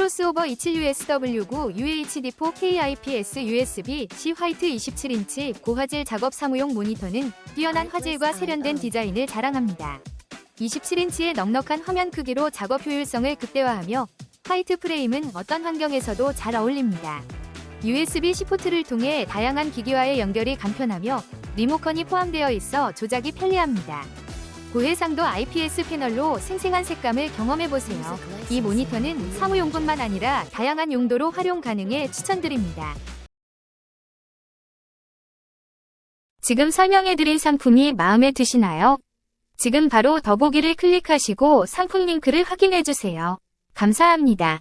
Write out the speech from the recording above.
크로스오버 27USW9 UHD4 KIPS USB-C 화이트 27인치 고화질 작업 사무용 모니터는 뛰어난 화질과 세련된 디자인을 자랑합니다. 27인치의 넉넉한 화면 크기로 작업 효율성을 극대화하며 화이트 프레임은 어떤 환경에서도 잘 어울립니다. USB-C 포트를 통해 다양한 기기와의 연결이 간편하며 리모컨이 포함되어 있어 조작이 편리합니다. 고해상도 IPS 패널로 생생한 색감을 경험해보세요. 이 모니터는 사무용뿐만 아니라 다양한 용도로 활용 가능해 추천드립니다. 지금 설명해드린 상품이 마음에 드시나요? 지금 바로 더보기를 클릭하시고 상품 링크를 확인해주세요. 감사합니다.